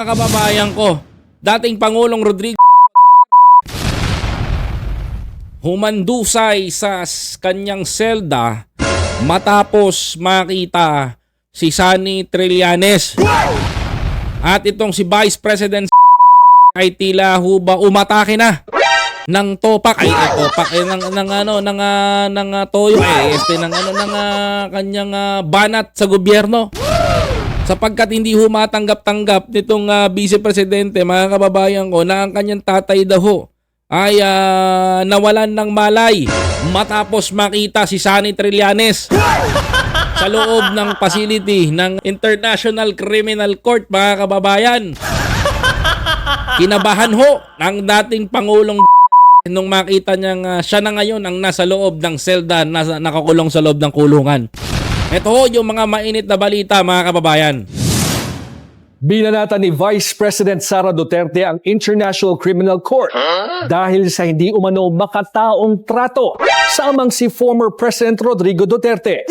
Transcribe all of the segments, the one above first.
kababayan ko, dating Pangulong Rodrigo humandusay sa kanyang selda matapos makita si Sani Trillanes. At itong si Vice President ay tila huba umatake na ng topak? Ay eh, topak. Eh, ng, ng ano ng ah, ng ah, toyo. Eh este ng ano ng ah, kanyang ah, banat sa gobyerno sapagkat hindi humatanggap-tanggap nitong ah, vice presidente mga kababayan ko na ang kanyang tatay daw ho ay ah, nawalan ng malay matapos makita si Sani Trillanes sa loob ng facility ng International Criminal Court mga kababayan. Kinabahan ho ng dating Pangulong nung makita niyang ah, siya na ngayon ang nasa loob ng selda, nasa, nakakulong sa loob ng kulungan. Ito ho yung mga mainit na balita mga kababayan. Binanata ni Vice President Sara Duterte ang International Criminal Court dahil sa hindi umano makataong trato sa amang si former President Rodrigo Duterte.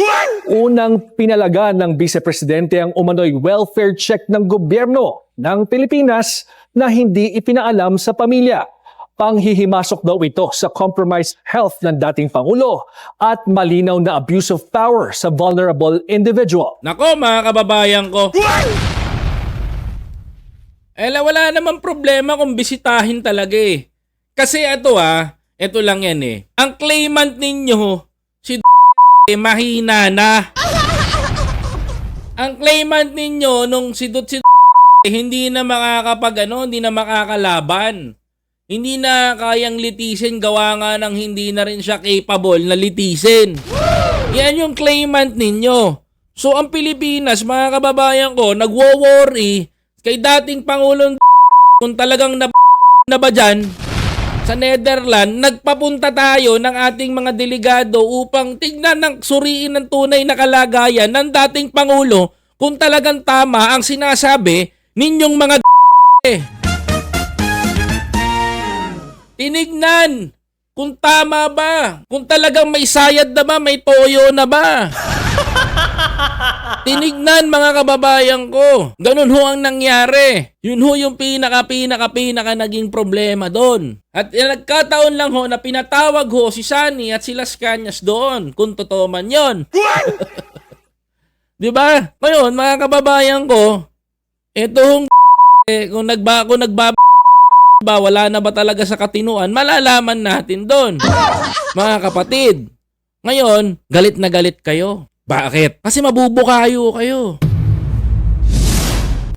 Unang pinalaga ng Vice Presidente ang umano'y welfare check ng gobyerno ng Pilipinas na hindi ipinaalam sa pamilya. Panghihimasok daw ito sa compromised health ng dating Pangulo at malinaw na abuse of power sa vulnerable individual. Nako mga kababayan ko. Eh wala namang problema kung bisitahin talaga eh. Kasi ito ah, ito lang yan eh. Ang claimant ninyo, si eh, mahina na. Ang claimant ninyo nung si Dut si hindi na makakapag ano, hindi na makakalaban. Hindi na kayang litisin gawa nga ng hindi na rin siya capable na litisin. Yan yung claimant ninyo. So ang Pilipinas, mga kababayan ko, nagwo-worry kay dating Pangulong kung talagang na, na ba dyan, sa Netherlands, nagpapunta tayo ng ating mga delegado upang tignan ng suriin ng tunay na kalagayan ng dating Pangulo kung talagang tama ang sinasabi ninyong mga Tinignan kung tama ba, kung talagang may sayad na ba, may toyo na ba. Tinignan mga kababayan ko. Ganun ho ang nangyari. Yun ho yung pinaka pinaka pinaka naging problema doon. At nagkataon lang ho na pinatawag ho si Sani at si Las Cañas doon. Kung totoo man yon. Di ba? Ngayon, mga kababayan ko, ito hong eh, kung nagba kung nagba ba wala na ba talaga sa katinuan, malalaman natin doon. Mga kapatid. Ngayon, galit na galit kayo. Bakit? Kasi mabubukayo kayo.